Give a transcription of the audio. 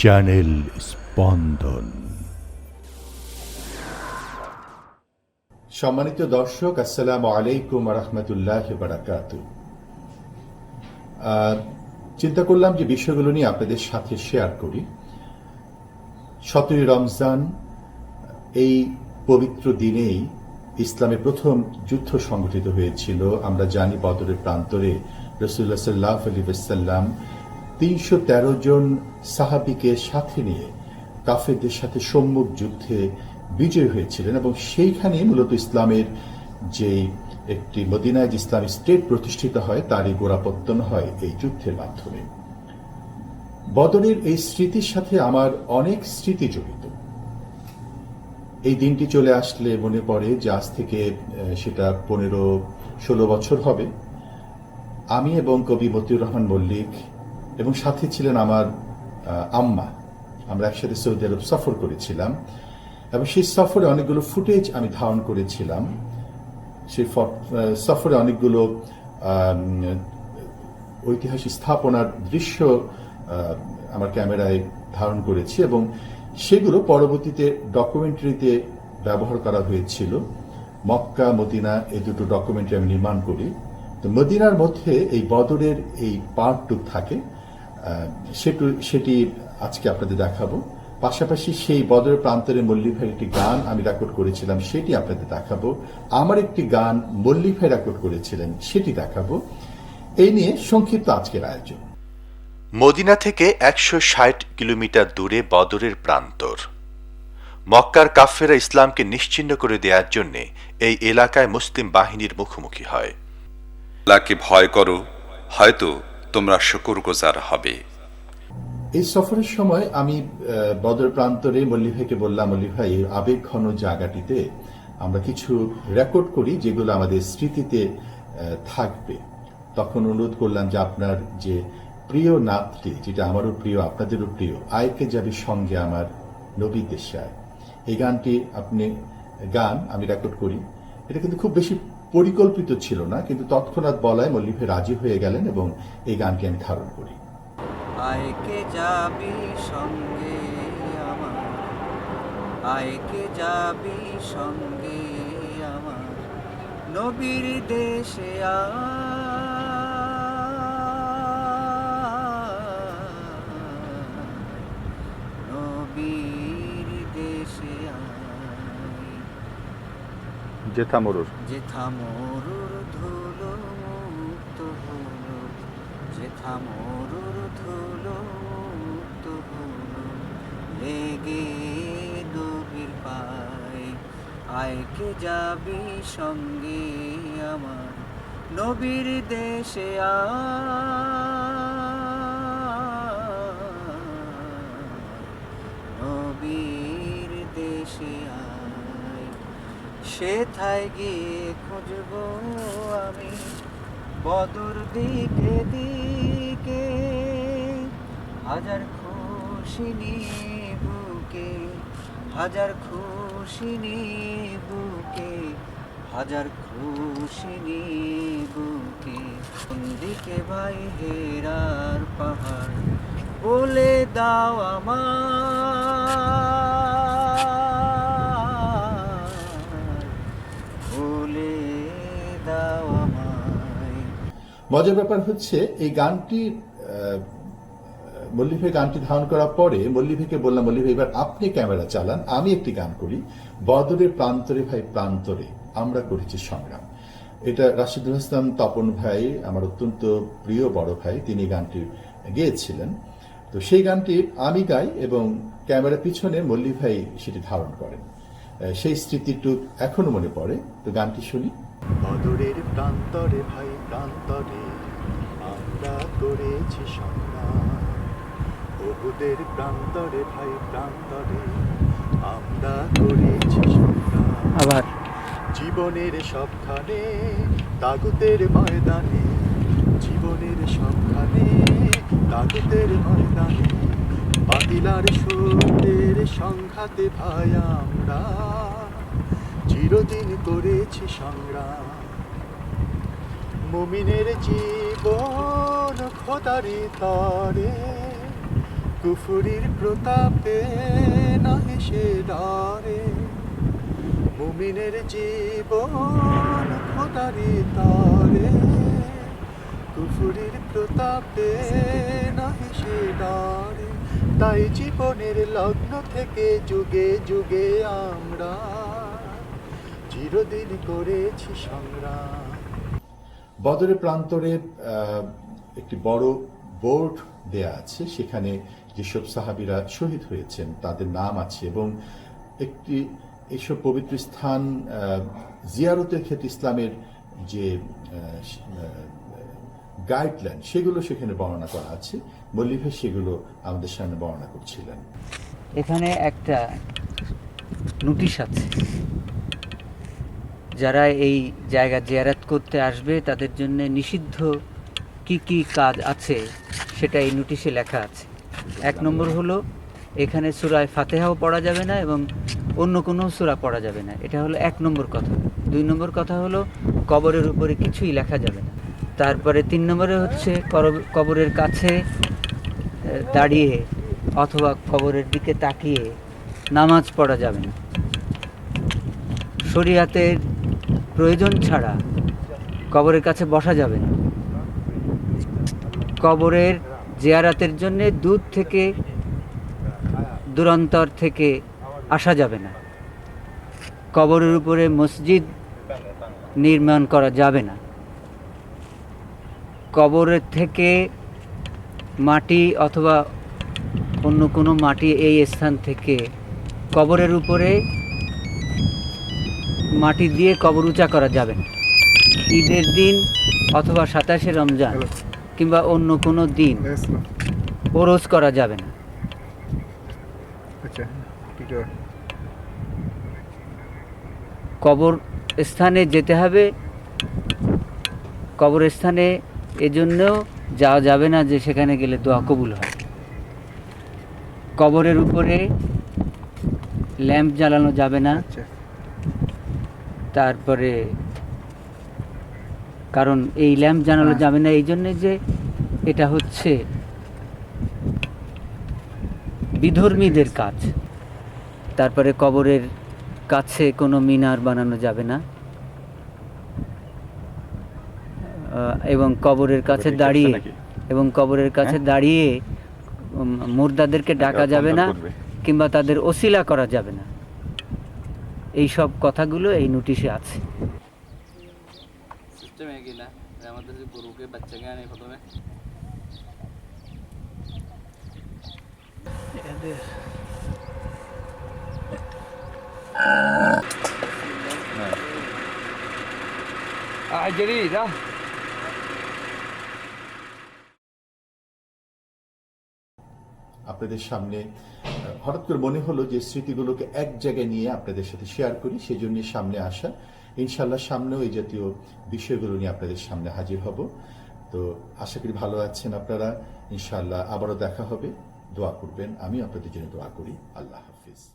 Channel স্পন্দন সম্মানিত দর্শক, আসসালামু আলাইকুম রহমতুল্লাহ বারাকাত চিন্তা করলাম যে বিষয়গুলো নিয়ে আপনাদের সাথে শেয়ার করি। সতেরোই রমজান, এই পবিত্র দিনেই ইসলামের প্রথম যুদ্ধ সংগঠিত হয়েছিল। আমরা জানি বদরের প্রান্তরে রসুল্লাহ সাল্লাহ আলী সাল্লাম তিনশো তেরো জন সাহাবিকে সাথে নিয়ে কাফেরদের সাথে সম্মুখ যুদ্ধে বিজয় হয়েছিলেন এবং সেইখানে মূলত ইসলামের যে একটি মদিনায় যে ইসলামিক স্টেট প্রতিষ্ঠিত হয়, তারই গোড়াপত্তন হয় এই যুদ্ধের মাধ্যমে। বদরের এই স্মৃতির সাথে আমার অনেক স্মৃতি জড়িত। এই দিনটি চলে আসলে মনে পড়ে যে আজ থেকে সেটা পনেরো ষোলো বছর হবে। আমি এবং কবি মতিউর রহমান মল্লিক এবং সাথে ছিলেন আমার আম্মা। আমরা একসাথে সৌদি আরব সফর করেছিলাম। এবং সেই সফরে অনেকগুলো ফুটেজ আমি ধারণ করেছিলাম। সেই সফরে অনেকগুলো ঐতিহাসিক স্থাপনার দৃশ্য আমার ক্যামেরায় ধারণ করেছি এবং সেগুলো পরবর্তীতে ডকুমেন্টারিতে ব্যবহার করা হয়েছিল। মক্কা, মদিনা, এই দুটো ডকুমেন্টারি আমি নির্মাণ করি। তো মদিনার মধ্যে এই বদরের এই পার্টটুক থাকে। সেটু সেটি আজকে আপনাদের দেখাবো। পাশাপাশি সেই বদরের প্রান্তরে মল্লিভাইয়ের একটি গান আমি রেকর্ড করেছিলাম সেটি আপনাদের দেখাবো। আমার একটি গান মল্লিক ভাই রেকর্ড করেছিলেন সেটি দেখাবো। এই নিয়ে সংক্ষিপ্ত আজকের আয়োজন। মদিনা থেকে একশো ষাট কিলোমিটার দূরে বদরের প্রান্তর। মক্কার কাফেরা ইসলামকে নিশ্চিহ্ন করে দেওয়ার জন্যে এই এলাকায় মুসলিম বাহিনীর মুখোমুখি হয়। আল্লাহকে ভয় করো হয়তো তোমরা শুকর গোজার হবে। এই সফরের সময় আমি বদর প্রান্তরে মল্লি ভাইকে বললাম মল্লি ভাই আবেগ ঘন জায়গাটিতে আমরা কিছু রেকর্ড করি যেগুলো আমাদের স্মৃতিতে থাকবে। তখন অনুরোধ করলাম যে আপনার যে প্রিয় নাতটি যেটা আমারও প্রিয়, আপনাদেরও প্রিয় আয়কে যাবে সঙ্গে আমার নবীর দেশে আয় এই গানটি আপনি গান, আমি রেকর্ড করি। এটা কিন্তু খুব বেশি পরিকল্পিত ছিল না, কিন্তু তৎক্ষণাৎ বলায় মল্লিফে রাজি হয়ে গেলেন এবং এই গানকে আমি ধারণ করি। আয়কে যাবি সঙ্গে আমার? আয়কে যাবি সঙ্গে আমার? নবীর দেশে আয়। জেঠা মরুর যেথা মরুর ধুলো মুক্ত হলো যেথা মরুর ধুলো মুক্ত হলো। লেগে নবীর পায় আয়কে যাবি সঙ্গে আমার? নবীর দেশে আয়। সেথায় গিয়ে খুঁজব আমি? বদর দিকে দিকে, হাজার খুশি বুকে হাজার খুশি বুকে হাজার খুশি বুকে দিকে ভাই হেরার পাহাড়? বলে দাও আমার মজার ব্যাপার হচ্ছে, এই গানটি ভাই গানটি ধারণ করার পরে মল্লিক ভাইকে বললাম মল্লিক ভাই এবার আপনি ক্যামেরা চালান, আমি একটি গান করি। বদরের প্রান্তরে, ভাই, প্রান্তরে, আমরা করেছি সংগ্রাম। এটা রাশিদুল ইসলাম তপন ভাই, আমার অত্যন্ত প্রিয় বড় ভাই, তিনি গানটি গেয়েছিলেন। তো সেই গানটি আমি গাই এবং ক্যামেরার পিছনে মল্লিক ভাই সেটি ধারণ করেন। সেই স্মৃতিটুক এখনও মনে পড়ে। তো গানটি শুনি। বদরের প্রান্তরে, ভাই, প্রান্তরে করেছি সংগ্রাম বহুদের প্রান্তরে ভাই প্রান্তরে আমরা করেছি সংগ্রাম আবার? জীবনের সবখানে তাগুতের ময়দানে জীবনের সবখানে তাগুতের ময়দানে বাতিলার সুরের সংঘাতে ভাই আমরা চিরদিন করেছি সংগ্রাম। মুমিনের জীবন খোদারি তরে। কুফুরির প্রতাপে না হেসে ডারে। মুমিনের জীবন খোদারি তারে। কুফুরির প্রতাপে না হেসে ডারে। তাই জীবনের লগ্ন থেকে যুগে যুগে আমরা চিরদিন করেছি সংগ্রাম। বদরের প্রান্তরে একটি বড় বোর্ড দেয়া আছে। সেখানে যেসব সাহাবিরা শহীদ হয়েছেন, তাদের নাম আছে এবং একটি এইসব পবিত্র স্থান জিয়ারতের ক্ষেত্রে ইসলামের যে গাইডলাইন সেগুলো সেখানে বর্ণনা করা আছে। মল্লিভে সেগুলো আমাদের সামনে বর্ণনা করছিলেন। এখানে একটা নোটিশ আছে। যারা এই জায়গা জিয়ারাত করতে আসবে, তাদের জন্য নিষিদ্ধ কি কি কাজ আছে সেটা এই নোটিশে লেখা আছে। এক নম্বর হলো, এখানে সুরায় ফাতেহাও পড়া যাবে না এবং অন্য কোনো সুরা পড়া যাবে না। এটা হলো এক নম্বর কথা। দুই নম্বর কথা হলো, কবরের উপরে কিছুই লেখা যাবে না। তারপরে তিন নম্বরে হচ্ছে কবরের কাছে দাঁড়িয়ে অথবা কবরের দিকে তাকিয়ে নামাজ পড়া যাবে না। শরিয়াতের প্রয়োজন ছাড়া কবরের কাছে বসা যাবে না। কবরের জিয়ারাতের জন্য দূর থেকে, দূরান্তর থেকে আসা যাবে না। কবরের উপরে মসজিদ নির্মাণ করা যাবে না। কবরের থেকে মাটি অথবা অন্য কোনো মাটি এই স্থান থেকে কবরের উপরে মাটি দিয়ে কবর উঁচা করা যাবে। না ঈদের দিন অথবা সাতাশে রমজান কিংবা অন্য কোনো দিন ওরস করা যাবে না। কবর স্থানে যেতে হবে। কবর স্থানে এজন্যও যাওয়া যাবে না যে সেখানে গেলে দোয়া কবুল হয়। কবরের উপরে ল্যাম্প জ্বালানো যাবে না। তারপরে কারণ এই ল্যাম্প জ্বালানো যাবে না এই জন্যে যে এটা হচ্ছে বিধর্মীদের কাজ। তারপরে কবরের কাছে কোনো মিনার বানানো যাবে না। এবং কবরের কাছে দাঁড়িয়ে এবং কবরের কাছে দাঁড়িয়ে মুর্দাদেরকে ডাকা যাবে না কিংবা তাদের ওসিলা করা যাবে না। এই সব কথাগুলো এই নোটিশে আছে। সিস্টেম জেরি গেলা আপনাদের সামনে হঠাৎ করে মনে হলো যে স্মৃতিগুলোকে এক জায়গায় নিয়ে আপনাদের সাথে শেয়ার করি সেই জন্য সামনে আসা। ইনশাল্লাহ সামনেও এই জাতীয় বিষয়গুলো নিয়ে আপনাদের সামনে হাজির হব। তো আশা করি ভালো আছেন আপনারা। ইনশাল্লাহ আবারও দেখা হবে। দোয়া করবেন। আমি আপনাদের জন্য দোয়া করি। আল্লাহ হাফিজ।